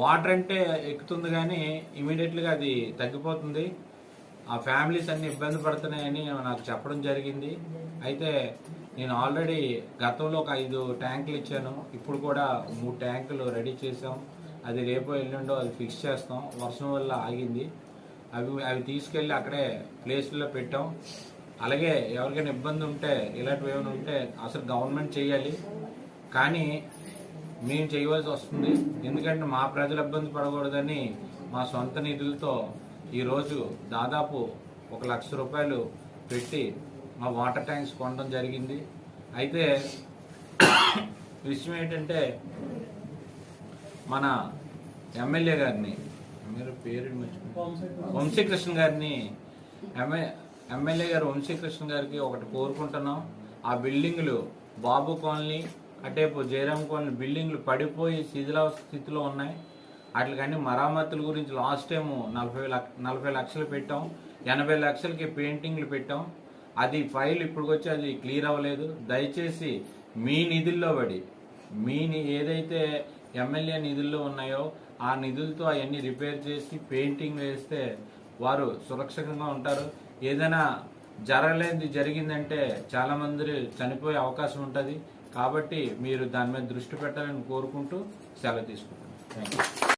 Water అంటే ఎక్కుతుంది కానీ ఇమీడియట్గా అది తగ్గిపోతుంది. ఆ ఫ్యామిలీస్ అన్ని ఇబ్బంది పడుతున్నాయని నాకు చెప్పడం జరిగింది. అయితే నేను ఆల్రెడీ గతంలో ఒక ఐదు ట్యాంకులు ఇచ్చాను. ఇప్పుడు కూడా మూడు ట్యాంకులు రెడీ చేసాం అది రేపో ఎల్లుండో అది ఫిక్స్ చేస్తాం. వర్షం వల్ల ఆగింది. అవి అవి తీసుకెళ్ళి అక్కడే ప్లేస్లో పెట్టాం. అలాగే ఎవరికైనా ఇబ్బంది ఉంటే ఇలాంటివి ఏమైనా ఉంటే అసలు గవర్నమెంట్ చేయాలి కానీ మేము చేయవలసి వస్తుంది. ఎందుకంటే మా ప్రజలు ఇబ్బంది పడకూడదని మా సొంత నిధులతో ఈరోజు దాదాపు ఒక లక్ష రూపాయలు పెట్టి మా వాటర్ ట్యాంక్స్ కొనడం జరిగింది. అయితే విషయం ఏంటంటే మన ఎమ్మెల్యే గారిని మీరు పేరు వంశీకృష్ణ గారిని ఎమ్మె ఎమ్మెల్యే గారు వంశీకృష్ణ గారికి ఒకటి కోరుకుంటున్నాం. ఆ బిల్డింగ్లు బాబు కాలనీ అటేపు జయరామ్ కొన్ని బిల్డింగ్లు పడిపోయి శిథిలావ స్థితిలో ఉన్నాయి. వాటికన్నీ మరామతుల గురించి లాస్ట్ టైం నలభై లక్ష నలభై లక్షలు పెట్టాం. ఎనభై లక్షలకి పెయింటింగ్లు పెట్టాం. అది ఫైల్ ఇప్పటికొచ్చి అది క్లియర్ అవ్వలేదు. దయచేసి మీ నిధుల్లో పడి మీ ఏదైతే ఎమ్మెల్యే నిధుల్లో ఉన్నాయో ఆ నిధులతో అవన్నీ రిపేర్ చేసి పెయింటింగ్ వేస్తే వారు సురక్షితంగా ఉంటారు. ఏదైనా జరగలేనిది జరిగిందంటే చాలామంది చనిపోయే అవకాశం ఉంటుంది. కాబట్టి మీరు దాని మీద దృష్టి పెట్టాలని కోరుకుంటూ సెలవు తీసుకుంటున్నాను థ్యాంక్ యూ